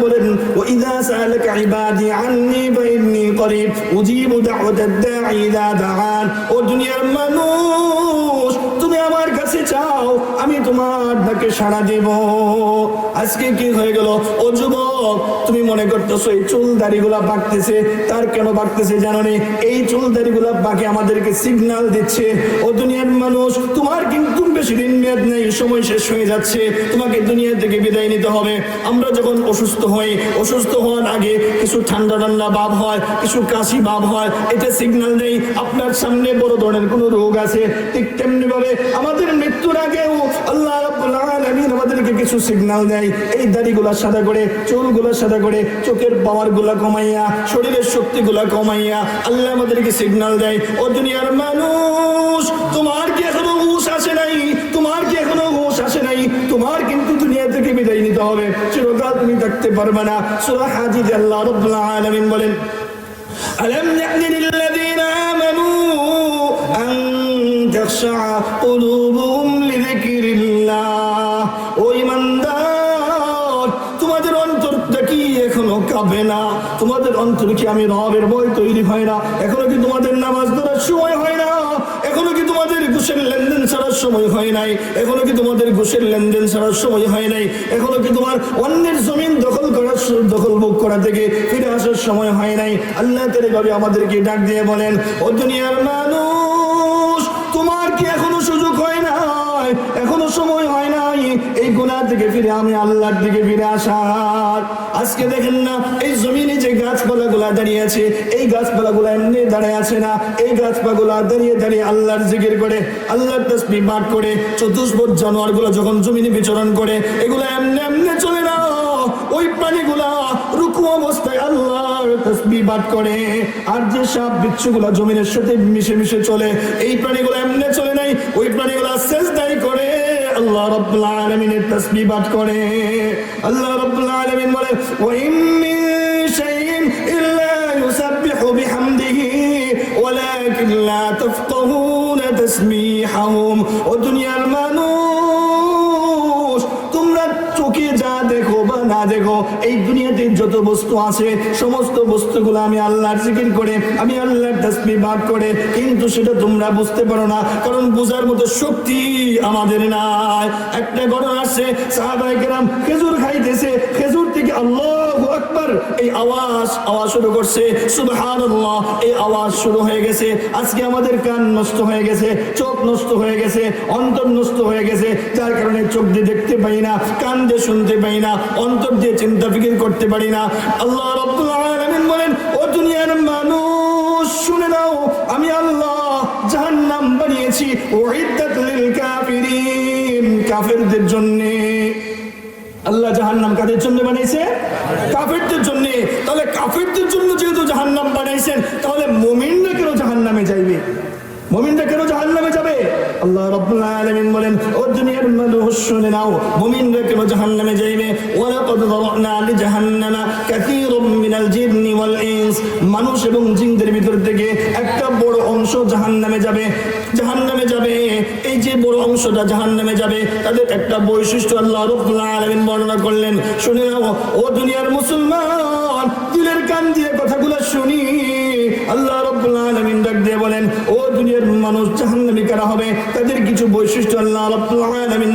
বলেন ওয়াইদা সাআলাকা ইবাদি আন্নি ফাইন্নি করিব উজিবু দাওয়াতাদ দাঈ ইযা দাআন ও দুনিয়ার মানুষ তুমি আমার কাছে চাও, আমি তোমার ডাকে সাড়া দেব। আজকে কি হয়ে গেল? ও যুবক, তুমি মনে করতেছো এই চুল দাড়িগুলা পাকতেছে তার কেন পাকতেছে জানো নি? এই চুল দাড়িগুলা পাকে আমাদেরকে সিগন্যাল দিচ্ছে। ও দুনিয়ার মানুষ, তোমার কিন্তু বেশি দিন মেয়াদ নেই, সময় শেষ হয়ে যাচ্ছে। তোমাকে দুনিয়া থেকে বিদায় নিতে হবে। আমরা যখন অসুস্থ হই, অসুস্থ হওয়ার আগে কিছু ঠান্ডা ঠান্ডা ভাব হয়, কিছু কাশি ভাব হয়, এটা সিগন্যাল নেই। আপনার সামনে বড় ধরনের কোনো রোগ আছে, ঠিক তেমনি ভাবে আমাদের মৃত্যুর আগেও আল্লাহ রাব্বুল আলামিন আমাদেরকে কিছু সিগন্যাল দেয় এই দাড়িগুলা সাদা করে চুলগুলা সাদা করে চোখের পাওয়ার গুলা কমাইয়া শরীরের শক্তি গুলা কমাইয়া আল্লাহ আমাদেরকে সিগন্যাল দেয় ও দুনিয়ার মানুষ তোমার কি এখনো হুশ আসে নাই তোমার কি এখনো হুশ আসে নাই তোমার কিন্তু দুনিয়া থেকে বিদায় নিতে হবে চিরকাল তুমি থাকতে পারবে না সূরা হাজিদ আল্লাহ রাব্বুল আলামিন বলেন ألم يأن للذين آمنوا أن تخشع قلوبهم তোমাদের অন্তর কি আমি রবের বই তৈরি হয় না? এখনও কি তোমাদের নামাজ ধরার সময় হয় না? এখনও কি তোমাদের ঘুষের লেনদেন ছাড়ার সময় হয় নাই? এখনও কি তোমাদের ঘুষের লেনদেন ছাড়ার সময় হয় নাই? এখনও কি তোমার অন্যের জমিন দখল করার দখল ভোগ করা থেকে ফিরে আসার সময় হয় নাই? আল্লাহ তেরে আমাদেরকে ডাক দিয়ে বলেন, ও দুনিয়ার মানুষ এই গুনাহ থেকে ফিরে আমি আল্লাহর দিকে ফিরে আসার। আজকে দেখেন না, এই জমিনে যে গাছপালা গুলা দাঁড়িয়ে আছে, এই গাছপালা গুলা এমনি দাঁড়িয়ে আছে না, এই গাছপালা গুলা দাঁড়িয়ে দাঁড়িয়ে আল্লাহর জিকির করে, আল্লাহর তসবি পাঠ করে, চতুষ্পদ জানোয়ারগুলো যখন জমিনে বিচরণ করে, এগুলো এমনি এমনি চলে না। ওই প্রাণীগুলা রুকু অবস্থায় আল্লাহর তসবি পাঠ করে। আর যে সাপ বিচ্ছুগুলা জমিনের সাথে মিশে মিশে চলে, এই প্রাণীগুলো এমনি চলে নাই, ওই প্রাণীগুলা শেষ দায়ী করে। আল্লাহ রাব্বুল আলামিনের তাসবিহ করে। আল্লাহ রাব্বুল বলে ওয়া যা দেখো বা না দেখো, এই যত বস্তু আছে, সমস্ত বস্তুগুলো আমি আল্লাহর জিকির করে, আমি আল্লাহর তাসবি ভাগ করে, কিন্তু সেটা তোমরা বুঝতে পারো না, কারণ বোঝার মতো শক্তি আমাদের নাই। একটা ঘটনা আসছে সাহাবায়ে কেরাম খেজুর খাইতেছে, খেজুর থেকে আল্লাহু এই আওয়াজ আওয়াজ শুরু করছে, সুবহানাল্লাহ, এই আওয়াজ শুরু হয়ে গেছে। আজকে আমাদের কান নষ্ট হয়ে গেছে, চোখ নষ্ট হয়ে গেছে, অন্তর নষ্ট হয়ে গেছে, যার কারণে চোখ দিয়ে দেখতে পাই না, কান দিয়ে শুনতে পাই না, অন্তর দিয়ে চিন্তা ফিকির করতে পারি না। আল্লাহ আলামিন বলেন, ও দুনিয়ার মানুষ, শুনে নাও, আমি আল্লাহ জাহান্নাম বানিয়েছি, উইদ্দাত লিল কাফিরিন। কাফেরদের জন্য আল্লাহ জাহান্নাম কাদের জন্য বানাইছে? কাফেরদের জন্য। তাহলে কাফেরদের জন্য যেহেতু জাহান্নাম বানাইছেন, তাহলে মমিনরা কেন জাহান্নামে যাইবে? মমিনরা কেন জাহান্নামে আল্লাহ রাব্বুল আলামিন বলেন, ও দুনিয়ার মানুষ, শুনে নাও, মুমিনরা কেন জাহান্নামে যাইবে? ওয়ালাকাদ যারানা লিজাহান্নামা কাসীরুম মিনাল জিন্নি ওয়াল ইনস। মানুষ এবং জিনদের ভিতর থেকে একটা বড় অংশ জাহান্নামে যাবে। জাহান্নামে যাবে, এই যে বড় অংশটা জাহান্নামে যাবে, তাদের একটা বৈশিষ্ট্য আল্লাহ রাব্বুল আলামিন বর্ণনা করলেন। শুনে নাও, ও দুনিয়ার মুসলমান কারা হবে। তাদের কিছু বৈশিষ্ট্য আল্লাহ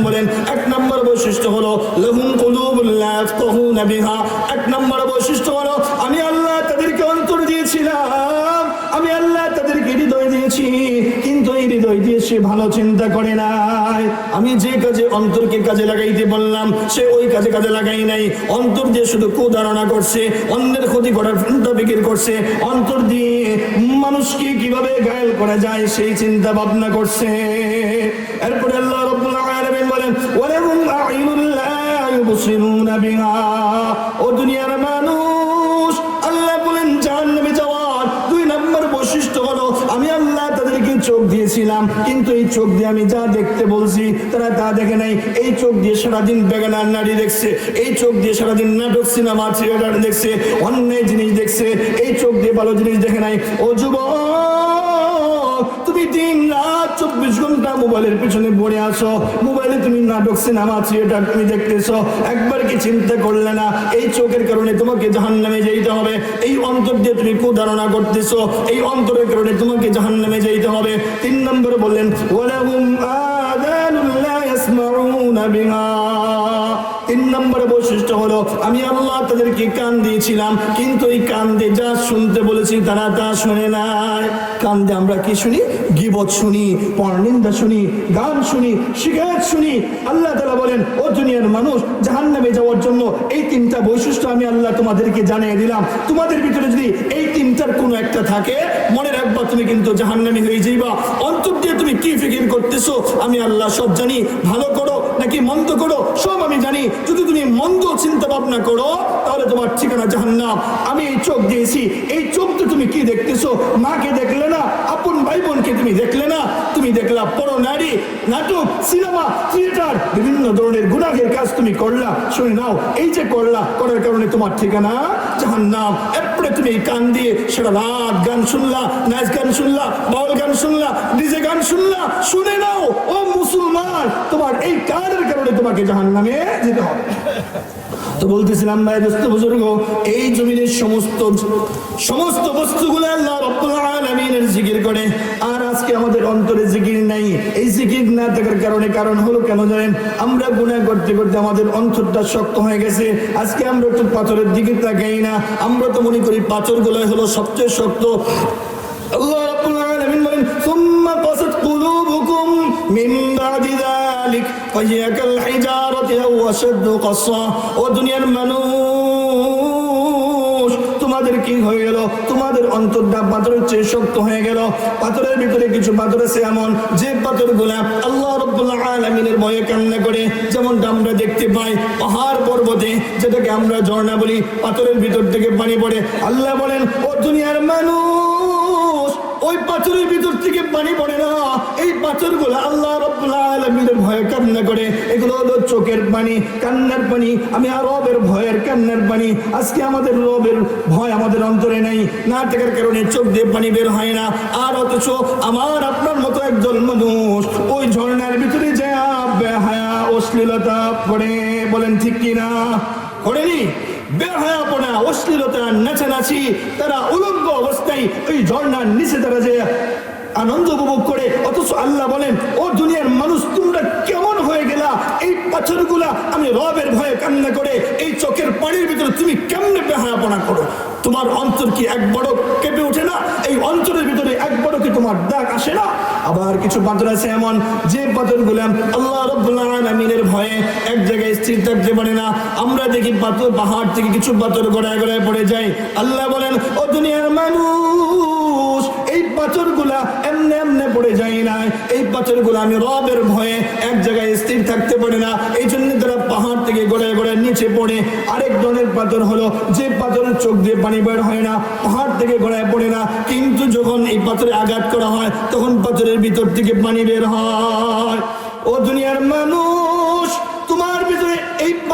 বলেন। এক নম্বর বৈশিষ্ট্য হলো এক নম্বর বৈশিষ্ট্য সে ভালো চিন্তা করে নাই। আমি যে কাজে অন্তরকে কাজে লাগাইতে বললাম, সে ওই কাজে কাজে লাগাই নাই। অন্তর দিয়ে শুধু কুধারণা করছে, অন্যের ক্ষতি করার চিন্তা বিক্রি করছে। অন্তর দিয়ে মানুষকে কীভাবে ঘায়ল করা যায় সেই চিন্তা ভাবনা করছে। এরপরে আল্লাহ রব্বুল আলামিন বলেন, ওয়ালাহুম আ'ইনুন লা ইউবসিরুনা বিহা। ও দুনিয়ার মানুষ চোখ দিয়েছিলাম, কিন্তু এই চোখ দিয়ে আমি যা দেখতে বলছি, তারা তা দেখে নাই। এই চোখ দিয়ে সারাদিন বেগানার নারী দেখছে, এই চোখ দিয়ে সারাদিন নাটক, সিনেমা, থিয়েটার দেখছে, অন্যায় জিনিস দেখছে, এই চোখ দিয়ে ভালো জিনিস দেখে নাই। ও যুব তুমি দিন রাত চব্বিশ ঘণ্টা মোবাইলের পিছনে পড়ে আসো মোবাইলে তুমি নাটক, সিনেমা, থিয়েটার তুমি দেখতেছো। একবার কি চিন্তা করলে না, এই চোখের কারণে তোমাকে জাহান নামে যেতে হবে। এই অন্তর দিয়ে তুমি কুধারণা করতেছো। এই অন্তরের কারণে তোমাকে জাহান নামে যেতে হবে। তিন নম্বর বললেন, ওয়ালাহুম আদানুল্লাহ ইয়াসমাউনা তিন নম্বরে বৈশিষ্ট্য হলো, আমি আল্লাহ তাদেরকে কান দিয়েছিলাম, কিন্তু এই কান দিয়ে যা শুনতে বলেছি তারা তা শুনে নাই। কান দিয়ে আমরা কি শুনি? গিবত শুনি, পরনিন্দা শুনি, গান শুনি শিকায়ত শুনি। আল্লাহ তালা বলেন, ও দুনিয়ার মানুষ জাহান নামে যাওয়ার জন্য এই তিনটা বৈশিষ্ট্য আমি আল্লাহ তোমাদেরকে জানিয়ে দিলাম। তোমাদের ভিতরে যদি এই তিনটার কোনো একটা থাকে, মনে রাখবা তুমি কিন্তু জাহান্নামি হয়ে যাইবা। অন্তর দিয়ে তুমি কি ফিকির করতেছো, আমি আল্লাহ সব জানি। ভালো করো নাকি মন্দ করো, সব আমি জানি। যদি তুমি মন্দ চিন্তা ভাবনা করো, তাহলে তোমার ঠিকানা জাহান্নাম। আমি এই চোখ দিয়েছি। এই চোখতে তুমি কি দেখতেছো? মাকে দেখলে না, আপন ভাই বোনকে তুমি দেখলে না? তুমি দেখলা পরো নারী, নাটক, সিনেমা, থিয়েটার, বিভিন্ন ধরনের গুণাগের কাজ তুমি করলা। শুনে নাও, এই যে করলা, করার কারণে তোমার ঠিকানা জাহান্নাম। এরপরে তুমি কান দিয়ে সেটা রাত গান শুনলা, নাচ গান শুনলা বাউল গান শুনলা, ডিজে গান শুনলা। শুনে নাও, ও মুসলমান, তোমার এই কানের কারণে তোমাকে জাহান্নামে যেতে হবে। তো বলতেছিলাম, ভাই দোস্ত, বুজুর্গ, এই জমিনের সমস্ত সমস্ত বস্তুগুলো আল্লাহ রব্বুল আলামিনের জিকির করে। আর আজকে আমাদের অন্তরে জিকির নাই। এই জিকির না থাকার কারণে কারণ হলো কেন জানেন? আমরা গুনাহ করতে করতে আমাদের অন্তরটা শক্ত হয়ে গেছে। আজকে আমরা তো পাথরের দিকে তাকাই না। আমরা তো মনে করি পাথরগুলো হলো সবচেয়ে শক্ত। আল্লাহ রাব্বুল আলামিন বলেন, সুম্মা কাসাত কুলুবুকুম মিন বাদি কাল হিজারাতি আও আশাদ্দু কাসা। ও দুনিয়ার মানুষ, তোমাদের কি হয়ে গেল? তোমাদের অন্তরটা পাথরের চেয়ে শক্ত হয়ে গেল। পাথরের ভিতরে কিছু পাথর আছে এমন, যে পাথরগুলা আল্লাহ রব্বুল আলমিনের ভয়ে কান্না করে। যেমনটা আমরা দেখতে পাই পাহাড় পর্বতে, যেটাকে আমরা ঝর্ণা বলি, পাথরের ভিতর থেকে পানি পড়ে। আল্লাহ বলেন, ও দুনিয়ার মানুষ ওই পাথরের ভিতর থেকে পানি পড়ে না। এই পাথরগুলো আল্লাহ আলামিনের ভয়ে কান্না করে। এগুলো হলো চোখের পানি, কান্নার পানি। আমি আর রবের ভয়ের কান্নার পানি। আজকে আমাদের রবের ভয় আমাদের অন্তরে নেই। না থাকার কারণে চোখ দিয়ে পানি বের হয় না। আর অথচ আমার, আপনার মতো একজন মানুষ ওই ঝর্ণার ভিতরে যায়, বেহায়া অশ্লীলতা পড়ে। বলেন ঠিক কিনা? পড়েনি? বেহায়াপনা অশ্লীলতা নাচানাচি তারা উলঙ্গ অবস্থায় ওই ঝর্ণার নিচে তারা যে আনন্দ উপভোগ করে। অথচ আল্লাহ বলেন, ও দুনিয়ার মানুষ, তোমরা কেমন এই পাথরগুলা আমি রবের ভয়ে কান্না করে এই চোখের পানির ভিতরে তুমি কেমনে বেহায়াপনা করো? তোমার অন্তর কি এক বড় কেঁপে ওঠে না? এই অন্তরের ভিতরে এক বড় কি তোমার দাগ আসে না? আবার কিছু পাথর আছে এমন, যে পাথর গুলাম আল্লাহ আলামিনের ভয়ে এক জায়গায় স্থির থাকতে পারে না। আমরা দেখি পাথর, পাহাড় থেকে কিছু পাথর গড়ায় গড়ায় পড়ে যায়। আল্লাহ বলেন, ও দুনিয়ার মানুষ পাথরগুলা এমনে এমনে পড়ে যায় না। এই পাথরগুলো আমি রবের ভয়ে এক জায়গায় স্থির থাকতে পারে না। এই জন্য তারা পাহাড় থেকে গড়ায় গড়ায় নিচে পড়ে। আরেক ধরনের পাথর হলো, যে পাথরের চোখ দিয়ে পানি বের হয় না, পাহাড় থেকে গড়ায় পড়ে না। কিন্তু যখন এই পাথরে আঘাত করা হয়, তখন পাথরের ভিতর থেকে পানি বের হয়। ও দুনিয়ার মানুষ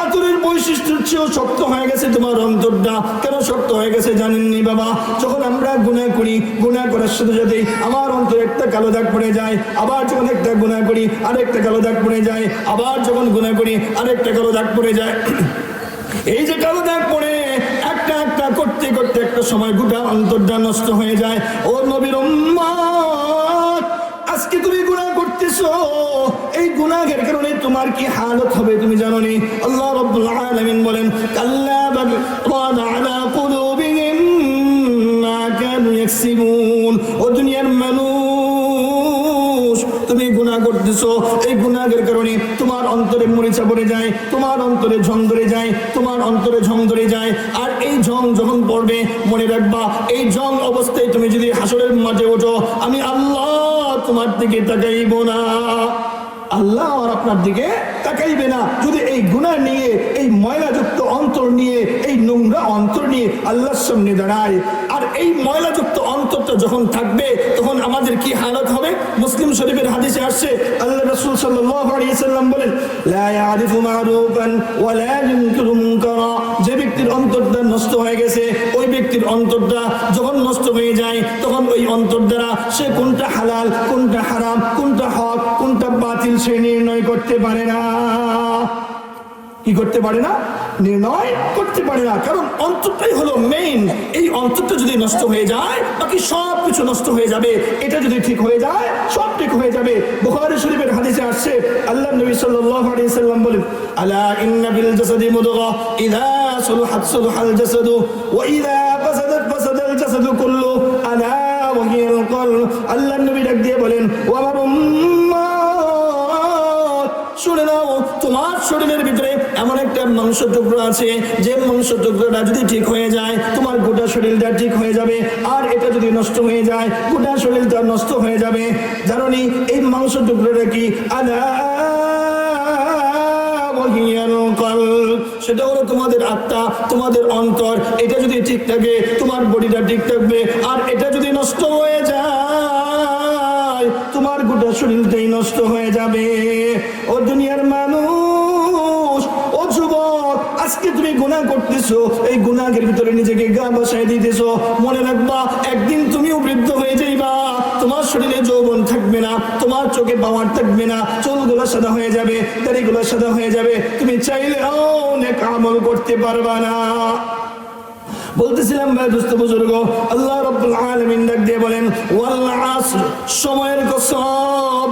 পাথরের বৈশিষ্ট্য চেয়েও শক্ত হয়ে গেছে তোমার অন্তরটা কেন শক্ত হয়ে গেছে জানেননি বাবা? যখন আমরা গুণা করি গুণা করার সাথে সাথে আমার অন্তরে একটা কালো দাগ পড়ে যায়, আবার যখন একটা গুণা করি, আরেকটা কালো দাগ পড়ে যায়, আবার যখন গুণা করি, আরেকটা কালো দাগ পড়ে যায়। এই যে কালো দাগ পড়ে, একটা একটা করতে করতে একটা সময় গোটা অন্তরটা নষ্ট হয়ে যায়। ও নবীর আজকে তুমি গুনাহ করতেছো। এই গুনাহের কারণে তোমার কি হালত হবে তুমি জানো নি? করতেছো এই গুনাহের কারণে তোমার অন্তরে মরিচা পড়ে যায়, তোমার অন্তরে ঝং ধরে যায়, তোমার অন্তরে ঝং ধরে যায়। আর এই ঝং যখন পড়বে, মনে রাখবা, এই ঝং অবস্থায় তুমি যদি হাসরের মাঠে ওঠো, আমি আল্লাহ তোমার দিকে তাকাইব না। আল্লাহ আর আপনার দিকে তাকাইবে না। যদি এই গুনাহ নিয়ে, এই ময়লাযুক্ত অন্তর নিয়ে, এই নোংরা অন্তর নিয়ে আল্লাহর সামনে দাঁড়ায় এই ময়লাযুক্ত অন্তরটা যখন থাকবে, তখন আমাদের কি হালত হবে? মুসলিম শরীফের হাদিসে আসছে, আল্লাহ রাসূল সাল্লাম বলেন যে ব্যক্তির অন্তরটা নষ্ট হয়ে গেছে, ওই ব্যক্তির অন্তরটা যখন নষ্ট হয়ে যায়, তখন ওই অন্তর দ্বারা সে কোনটা হালাল, কোনটা হারাম, কোনটা হক, কোনটা বাতিল সে নির্ণয় করতে পারে না। কি করতে পারে না? নির্ণয় করতে পারে না। কারণ অন্তরটাই হলো মেইন এই অন্তরটা যদি নষ্ট হয়ে যায়, বাকি সব কিছু নষ্ট হয়ে যাবে। এটা যদি ঠিক হয়ে যায়, সব ঠিক হয়ে যাবে। বুখারী শরীফের হাদিসে আসছে আল্লাহ নবী সাল্লাল্লাহু আলাইহি সাল্লাম বলেন, আলা ইন্না বিল জাসাদি মুদগা ইযা সুলহাত সুলহাল জাসাদু, ওয়া ইযা ফাসাদাত ফাসাদাল জাসাদু কুল্লু, আলা ওয়া হিয়াল কলব। আল্লাহ নবী ডাক দিয়ে বলেন ও শরীরের ভিতরে এমন একটা মাংস টুকরো আছে, যে মাংস টুকরোটা যদি ঠিক হয়ে যায়, তোমার গোটা শরীরটা ঠিক হয়ে যাবে। আর এটা যদি নষ্ট হয়ে যায়, গোটা শরীরটা নষ্ট হয়ে যাবে। জানো এই মাংস টুকরোটা কি সেটা হলো তোমাদের আত্মা, তোমাদের এটা যদি ঠিক থাকে, তোমার বডিটা ঠিক থাকবে। আর এটা যদি নষ্ট হয়ে যায়, তোমার শরীরটাই নষ্ট হয়ে যাবে। দুনিয়ার মানুষ আজকে তুমি গুনাহ করতেছো, এই গুনাহের ভিতরে নিজেকে গা বসায় দিতেছো। মনে রাখবা, একদিন তুমিও বৃদ্ধ হয়ে যাইবা। তোমার শরীরে যৌবন থাকবে না, তোমার চোখে পাওয়ার থাকবে না, চুলগুলো সাদা হয়ে যাবে, দাড়িগুলো সাদা হয়ে যাবে। তুমি চাইলে অনেক আমল করতে পারবা না। বলতেছিলাম, ভাই, দুস্থ বুজুর্গ, আল্লাহ রাব্বুল আলামিন ডাক দিয়ে বলেন, ওয়াল আসর, সময়ের কসম।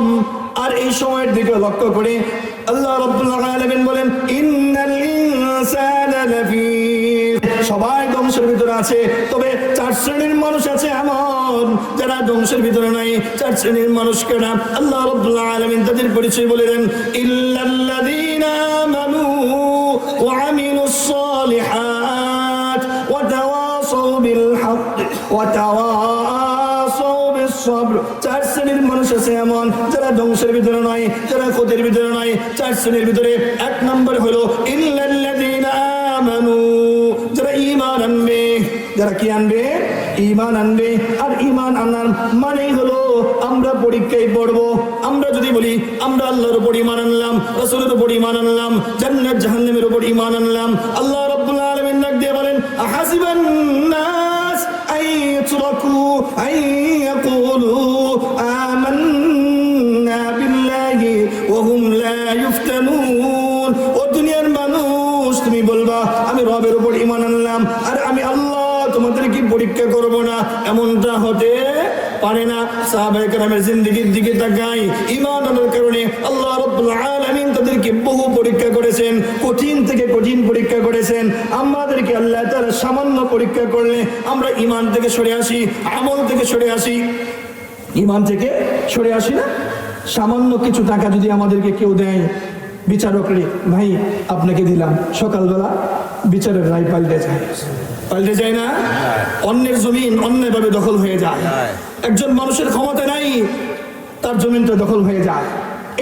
আর এই সময়ের দিকে লক্ষ্য করে আল্লাহ রাব্বুল আলামিন বলেন লাফি সবাই ধ্বংসের ভিতরে আছে তবে চার শ্রেণীর মানুষ আছে এমন যারা ধ্বংসের ভিতরে নাই চার শ্রেণীর মানুষ কেনা আল্লাহ রাব্বুল আলামিন তাদের পরিচয় বলে দেন ইল্লাল্লাযীনা আমানু ওয়া আমিলুস সালিহাত وتواصوا بالحق وتواصوا بالصبر চার শ্রেণীর মানুষ আছে এমন যারা ধ্বংসের ভিতরে নয় যারা ক্ষতির ভিতরে নয় চার শ্রেণীর ভিতরে এক নম্বর হলো ইল্লাল্লাযীনা আমানু। যারা ঈমান আনবে, যারা কি আনবে? ঈমান আনবে। আর ঈমান আনার মানেই হলো আমরা পরীক্ষায় পড়ব। আমরা যদি বলি, আমরা আল্লাহর উপর ঈমান আনলাম, রাসূলের উপর ঈমান আনলাম, জান্নাত, জাহান্নামের উপর ঈমান আনলাম, আল্লাহ রাব্বুল আলামিন ডাক দিয়ে বলেন, আহাসিবান নাস আই ইতরাকু আই ইয়াকুলু আমান্না বিল্লাহি ওয়া হুম লা ইফতানুন। পারে না। সাহাবায়ে কেরামের জিন্দেগির দিকে তাকাই। আনার কারণে আল্লাহ রাব্বুল আলামিন তাদেরকে বহু পরীক্ষা করেছেন কঠিন থেকে কঠিন পরীক্ষা করেছেন। আমাদেরকে আল্লাহ তারা সামান্য পরীক্ষা করলে আমরা ইমান থেকে সরে আসি আমল থেকে সরে আসি। ইমান থেকে সরে আসি না? সামান্য কিছু টাকা যদি আমাদেরকে কেউ দেয় বিচারকরে ভাই আপনাকে দিলাম। সকালবেলা বিচারের রায় পাল্টে যায়। পাল্টে যায় না? অন্যের জমিন অন্যায়ভাবে দখল হয়ে যায়। একজন মানুষের ক্ষমতা নাই, তার জমিনটা দখল হয়ে যায়।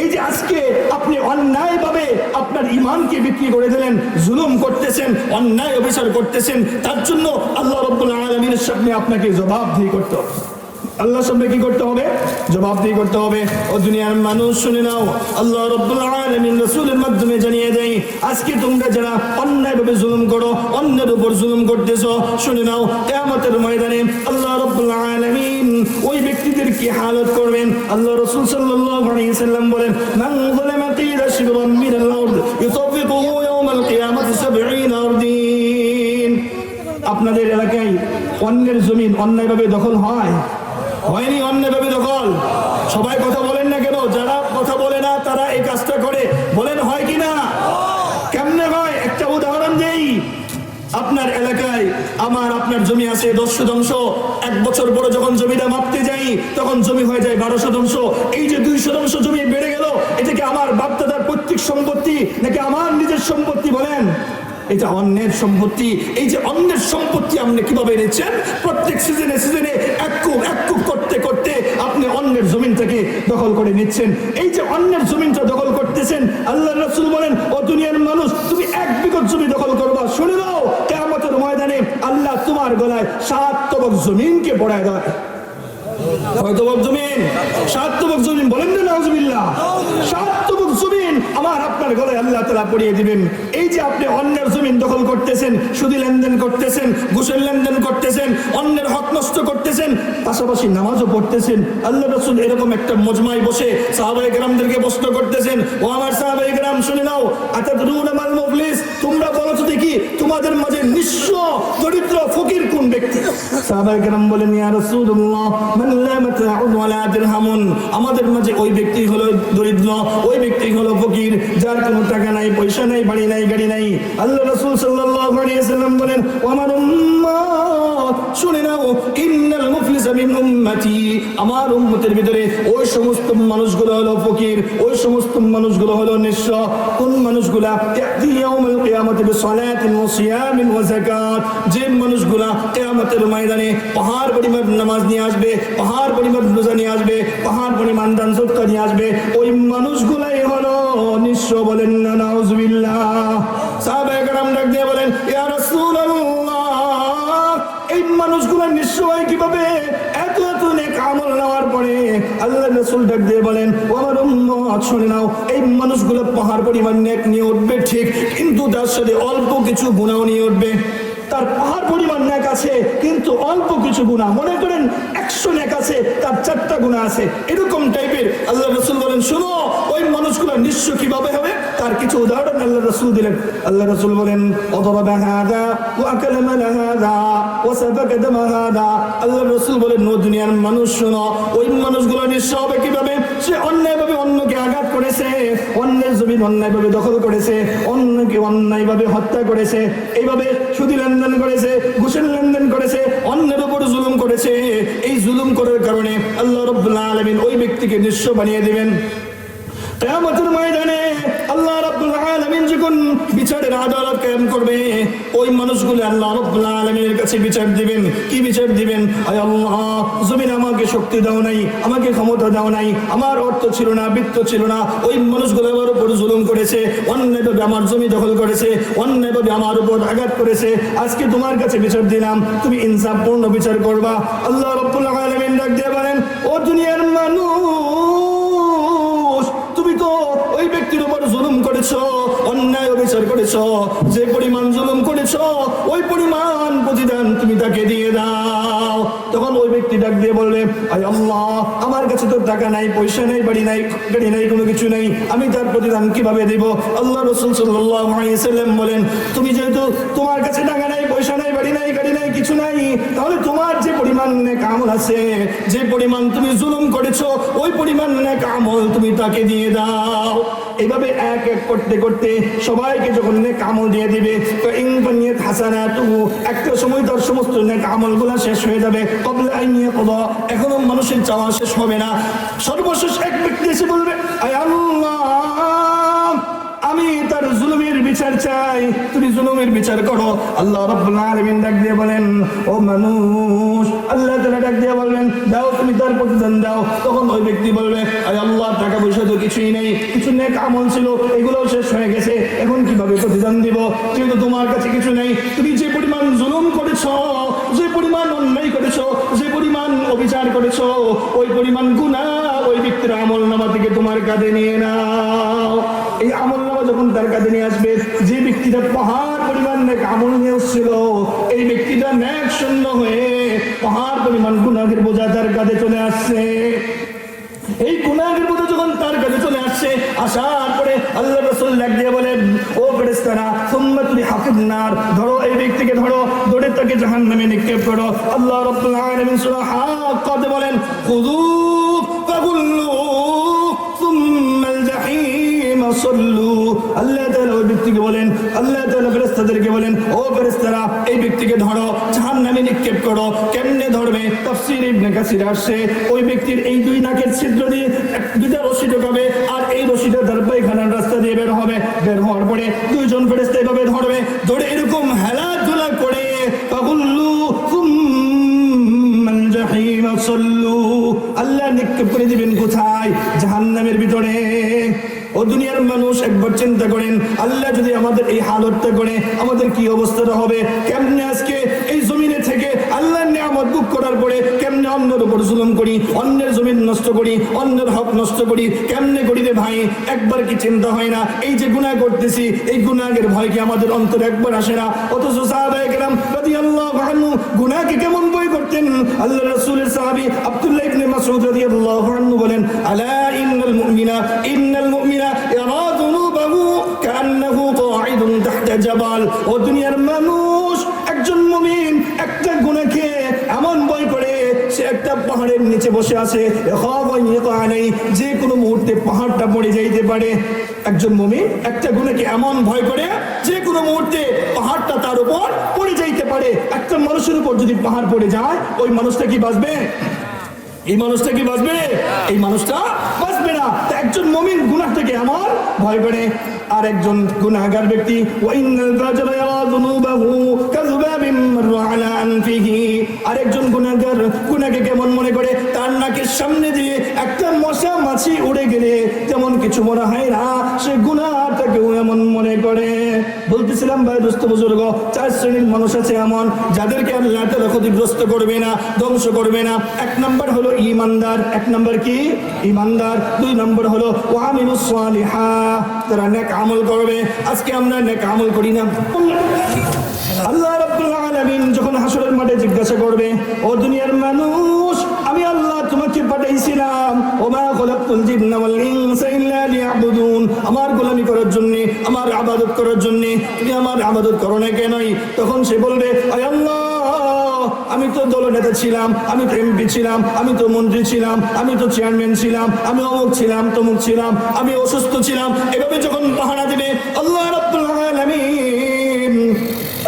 এই যে আজকে আপনি অন্যায়ভাবে আপনার ইমানকে বিক্রি করে দিলেন, জুলুম করতেছেন, অন্যায় অভিচার করতেছেন, তার জন্য আল্লাহ রব্বুল আলমিনের সামনে আপনাকে জবাবদিহি করতে হবে। আল্লাহর সামনে কি করতে হবে? জবাবদিহি করতে হবে। ও দুনিয়ার মানুষ, শুনে নাও। আল্লাহ রব্বুল আলামিন রাসূলের মাধ্যমে জানিয়ে দেয়, আজকে তোমরা যারা অন্যায়ভাবে জুলুম করো, অন্যের উপর জুলুম করতেছো, শুনে নাও, কিয়ামতের ময়দানে আল্লাহ রব্বুল আলামিন ওই ব্যক্তিদের কি হালত করবেন? আল্লাহ রাসূল সাল্লাল্লাহু আলাইহি সাল্লাম বলেন, মান যালামা কিলা শিবরান মিনাল আরদ ইউতাফিকুহু ইয়াওমাল কিয়ামাতি 70 আরদিন. আপনাদের এলাকায় অন্যের জমিন অন্যায়ভাবে দখল হয়? হয়নি অন্যভাবে দখল সবাই কথা বলেন না কেন? যারা কথা বলে না, তারা এই কাজটা করে। বলেন হয় কি না? কেমনে হয়? একটা উদাহরণ দেই। আপনার এলাকায় আমার আপনার জমি আছে দশ শতাংশ এক বছর পরে যখন জমিটা মাপতে যাই, তখন জমি হয়ে যায় বারো শতাংশ এই যে দুই শতাংশ জমি বেড়ে গেল, এটা কি আমার বাপদাদার পৈতৃক সম্পত্তি, নাকি আমার নিজের সম্পত্তি বলেন? এটা অন্যের সম্পত্তি, এই যে অন্যের সম্পত্তি আপনি কীভাবে এনেছেন? প্রত্যেক সিজনে সিজনে এক কূপ এক কূপ আপনি অন্যের জমিনটাকে দখল করে নিচ্ছেন। এই যে অন্যের জমিনটা দখল করতেছেন, আল্লাহ রসুল বলেন, ও দুনিয়ার মানুষ, তুমি এক বিগত জমি দখল করবা। শুনে দাও কেমতের ময়দানে আল্লাহ তোমার গলায় সাত তবক জমিনকে বড়ায় দেয়। কয়তবক জমিন সাত জমিন, বলেন না জমিন আমার আপনার আল্লাহ তালা পড়িয়ে দিবেন। এই যে আপনি অন্যের জমিন দখল করতেছেন লেনদেন করতেছেন, ঘুষের লেনদেন করতেছেন, অন্যের হক নষ্ট করতেছেন, পাশাপাশি নামাজও পড়তেছেন। আল্লাহ রসুল এরকম একটা মজমায় বসে সাহাবাই গ্রামদেরকে করতেছেন, ও আমার সাহাবাই গ্রাম শুনে নাও রুন মুফলিস? তোমরা দেখি তোমাদের মাঝে নিঃস্ব, দরিদ্র, ফকির কোন ব্যক্তি? সাহাবায়ে কেরাম বলেন, ইয়া রাসূলুল্লাহ, মান লা মাতাউন ওয়ালা দিরহামুন। আমাদের মাঝে ওই ব্যক্তি হলো দরিদ্র, ওই ব্যক্তি হলো ফকির। যার কোনো টাকা নাই, পয়সা নাই, বাড়ি নাই, গাড়ি নাই। আল্লাহ রাসূল সাল্লাল্লাহু আলাইহি সাল্লাম বলেন আমার উম্মত, শুনে নাও, ইন্নাল মিন উম্মতি। আমার উম্মতের ভিতরে ওই সমস্ত মানুষগুলো হলো ফকির, ওই সমস্ত মানুষগুলো হলো নিঃস্ব। কোন মানুষগুলা? ইয়াতি ইয়াউমুল কিয়ামতি বিসসালাতিন ওয়া সিয়ামিন ওয়া যাকাত। যে কিয়ামতের ময়দানে পাহাড় পরিমাণ নামাজ নিয়ে আসবে, পাহাড় পরিমাণ রোজা নিয়ে আসবে, পাহাড় পরিমাণ দান সদকা নিয়ে আসবে, ওই মানুষগুলাই হলো, নিঃস্ব বলেন না, নাউজুবিল্লাহ। সাহাবায়ে কেরাম ডাক দিয়ে বলেন, ইয়া রাসূলুল্লাহ, এই মানুষগুলো নিঃস্ব হয় কীভাবে? এত এত নেক আমল নেওয়ার পরে আল্লাহ রাসূল ডাক দিয়ে বলেন ও আমার উম্মত, শুনে নাও, এই মানুষগুলো পাহাড় পরিমাণ নেক নিয়ে উঠবে, ঠিক, কিন্তু তার সাথে অল্প কিছু গুণাও নিয়ে উঠবে। তার পাহাড় পরিমাণ ন্যাক আছে, কিন্তু অল্প কিছু গুণা মনে করেন একশো ন্যাক আছে, তার চারটা গুণা আছে। এরকম টাইপের আল্লাহ রসুল বলেন, শুনো, ওই মানুষগুলো নিঃস্ব কীভাবে হবে? তার কিছু উদাহরণ আল্লাহ রসুল দিলেন। আল্লাহ রসুল বলেন আল্লাহ রসুল বলেন নো দুনিয়ার মানুষ, শোনো, ওই মানুষগুলো নিঃস্ব হবে কীভাবে? সে অন্যায় করেছে, অন্যের জমিন অন্যায়ভাবে দখল করেছে, অন্যকে অন্যায়ভাবে হত্যা করেছে, এইভাবে সুদি লেনদেন করেছে, ঘুষের লেনদেন করেছে, অন্যের উপর জুলুম করেছে। এই জুলুম করার কারণে আল্লাহ রব্লা আলমিন ওই ব্যক্তিকে নিঃস্ব বানিয়ে দেবেন। কিয়ামতের ময়দানে আল্লাহ রাব্বুল আলামিন যখন বিচারের আদালত কায়েম করবে, ওই মানুষগুলো আল্লাহ রাব্বুল আলামিনের কাছে বিচার দিবেন। কি বিচার দিবেন? জমিন আমাকে শক্তি দাও নাই, আমাকে ক্ষমতা দাও নাই, আমার অর্থ ছিল না, বৃত্ত ছিল না। ওই মানুষগুলো আমার উপর জুলুম করেছে অন্যায়ভাবে আমার জমি দখল করেছে অন্যায়ভাবে আমার উপর আঘাত করেছে। আজকে তোমার কাছে বিচার দিলাম, তুমি ইনসাফপূর্ণ বিচার করবা। আল্লাহ রাব্বুল আলামিন ডাক দিয়ে বলেন, ও দুনিয়ার মানুষ করেছ, অন্যায় অবিচার করেছ, যে পরিমাণ জুলুম করেছ, ওই পরিমাণ প্রতিদান তুমি তাকে দিয়ে দাও। তখন ওই ব্যক্তি ডাক দিয়ে বলবে আয় আল্লাহ, আমার কাছে তো টাকা নাই, পয়সা নাই, বাড়ি নাই, গাড়ি নাই, কোনো কিছু নাই, আমি তার প্রতিদান কীভাবে দিব? আল্লাহ রসুল সাল্লাম বলেন, তুমি যেহেতু তোমার কাছে টাকা নাই, পয়সা নাই, বাড়ি নাই কিছু নাই। তাহলে তোমার যে পরিমাণ নেক আমল আছে, যে পরিমাণ তুমি জুলুম করেছ, ওই পরিমাণ নেক আমল তুমি তাকে দিয়ে দাও। এইভাবে এক এক করতে করতে সবাইকে যখন নেক আমল দিয়ে দিবে, তো ইনবানিয়াত হাসানাতু, একটা সময় তার সমস্ত নেক আমলগুলো শেষ হয়ে যাবে। কবলা আইনিয়া কদা এখনও মানুষের চাওয়া শেষ হবে না। সর্বশেষ এক ব্যক্তি এসে বলবে, আয় আল্লাহ আমি তার জুলুমের বিচার চাই জুলুমের বিচার করো। আল্লাহ রাব্বুল আলামিন ডাক দিয়ে বলেন, ও মানুষ, আল্লাহ তাআলা ডাক দিয়ে বলবেন, দাও তুমি তার প্রতিদান দাও। তখন ওই ব্যক্তি বলবে, আয় আল্লাহ, টাকা পয়সা তো কিছুই নেই, কিছু নেক আমল ছিল, এগুলো শেষ হয়ে গেছে, এখন কীভাবে প্রতিদান দিব? যেহেতু তোমার কাছে কিছু নেই, তুমি যে পরিমাণ জুলুম করেছ, যে পরিমাণ অন্যায় করেছ, যে পরিমাণ অবিচার করেছ। ওই পরিমাণ গুনাহ, ওই ব্যক্তির আমল নামা থেকে তোমার কাঁধে নিয়ে নাও। এই আমল নামা যখন তার কাছে নিয়ে আসবে, যে ব্যক্তিটা পাহাড় পরিমাণ আমল নিয়ে এসেছিল, এই ব্যক্তিটা ন্যাক শূন্য হয়ে পাহাড় পরিমাণ গুনাহের বোঝা তার কাঁধে চলে আসছে। এই গুনাহের বোঝা যখন তার কাছে চলে আসছে পরে আল্লাহ রসুল ডাক দিয়ে বলেন ও ফেরেশতারা সুম্মা তুলি হাফিজনার ধরো এই ব্যক্তিকে ধরো দৌড়ে তাকে জাহান্নামে নিক্ষেপ করো। আল্লাহ রাব্বুল আলামিন সূরা হাক্কাতে বলেন, খুযু ফাগুল্লু সুম্মাল জাহিম সল্লু। আল্লাহ তাআলা ওই ব্যক্তিকে বলেন, আল্লাহ তাআলা ফেরেশতাদেরকে বলেন, ও ফেরেশতারা, এই ব্যক্তিকে ধরো, জাহান্নামে নিক্ষেপ করো। কেমনে ধরবে? তাফসীর ইবনে কাসির আসছে, ওই ব্যক্তির এই দুই নাকের ছিদ্র দিয়ে এক- দুইটা রশি ঢোকাবে রশিটা তার পায়খানার রাস্তা দিয়ে বের হবে। বের হওয়ার পরে দুইজন ফেরেশতা এভাবে ধরবে, ধরে এরকম হেলাধুলা করে ফাগুল্লু আল্লাহ নিক্ষেপ করে দিবেন কোথায়? জাহান্নামের ভিতরে। ও দুনিয়ার মানুষ একবার চিন্তা করেন, আল্লাহ যদি আমাদের এই হালতটা করে, আমাদের কি অবস্থাটা হবে? কেমনে আজকে এই জমিনে থেকে আল্লাহর নিয়ামত বুক করার পরে কেমনে অন্য অন্যের উপর জুলুম করি, অন্যের জমিন নষ্ট করি, অন্যের হক নষ্ট করি, কেমনে করি রে ভাই? একবার কি চিন্তা হয় না? এই যে গুনাহ করতেছি, এই গুনাহের ভয় কি আমাদের অন্তরে একবার আসে না? অথচ সাহাবায়ে কেরাম রাদিয়াল্লাহু আনহু কেমন বই করতেন? আল্লাহ রাসূলের সাহাবী আব্দুল্লাহ ইবনে মাসউদ রাদিয়াল্লাহু আনহু বলেন, আলা ইন্নাল মুমিনা ইন্নাল মুমিনা ইয়ারা যুনুবাহু কান্নাহু কাঈদুন তাহতা জাবাল। ও দুনিয়ার মানুষ, একজন মুমিন একটা গুনাহকে এমন ভয় করে সে একটা পাহাড়ের নিচে বসে আছে। যে কোনো মুহূর্তে পাহাড়টা পড়ে যাইতে পারে। একজন মমি একটা গুণাকে এমন ভয় করে, যে কোনো মুহূর্তে পাহাড়টা তার উপর পড়ে যাইতে পারে। একটা মানুষের উপর যদি পাহাড় পড়ে যায়, ওই মানুষটা কি বাঁচবে? এই মানুষটা কি বাঁচবে এই মানুষটা বাঁচবে না। একজন মমিন গুনাহ থেকে আমার ভয় করে। আর একজন গুনাহগার ব্যক্তি ওয়াইনাল রাজুলা ইয়ারা যুনুবাহু কাযুবাবিন মাররা আলা আনফিহি। আর একজন গুনাহগার গুনাহকে কেমন মনে করে? তার নাকের সামনে দিয়ে একটা মশা মাছি উড়ে গেলে। তেমন কিছু মনে হয় না, সে করে বলতেছিলাম, ভাই দোস্ত বুজুর্গ, চার শ্রেণির মানুষ আছে এমন যাদেরকে আল্লাহ তাআলা ক্ষতিগ্রস্ত করবে না, ধ্বংস করবে না। এক নম্বর হলো ইমানদার এক নম্বর কি? ইমানদার দুই নম্বর হলো তারা নেক আমল করবে। আজকে আমরা নেক আমল করি না। আল্লাহ রাব্বুল যখন হাসরের মাঠে জিজ্ঞাসা করবে, ও দুনিয়ার মানুষ ওমা আমার গোলামি করার জন্য, আমার ইবাদত করার জন্য, তুমি আমার ইবাদত করো না কেনই তখন সে বলবে আমি তো দলনেতা ছিলাম, আমি তো এমপি ছিলাম, আমি তো মন্ত্রী ছিলাম, আমি তো চেয়ারম্যান ছিলাম, আমি অমুক ছিলাম, তমুক ছিলাম, আমি অসুস্থ ছিলাম। এভাবে যখন পাহারা দিবে, আল্লাহ রাব্বুল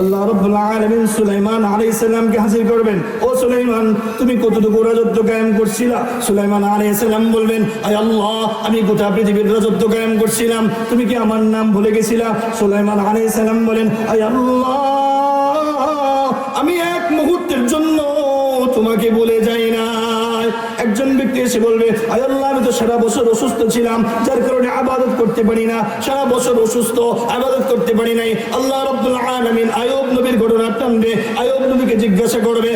আল্লাহ রাব্বুল আলামিন সুলাইমান আলাইহিস সালামকে হাজির করবেন। ও সুলাইমান, তুমি কতটুকু রাজত্ব কায়েম করছিলা? সুলাইমান আলাইহিস সালাম বলবেন, আয় আল্লাহ, আমি গোটা পৃথিবীর রাজত্ব কায়েম করছিলাম। তুমি কি আমার নাম ভুলে গেছিলা? সুলাইমান আলাইহিস সালাম বলেন, আয় আল্লাহ, আমি এক মুহূর্তের জন্য তোমাকে বলে যাই না একজন ব্যক্তি এসে বলবে, আয় আল্লাহ তো সারা বছর অসুস্থ ছিলাম, যার কারণে আবাদত করতে পারি না। সারা বছর অসুস্থ, আবাদত করতে পারি নাই। আল্লাহ রব্দুল আয়ব নবীর ঘটনা টানবে, আয়ব নবীকে জিজ্ঞাসা করবে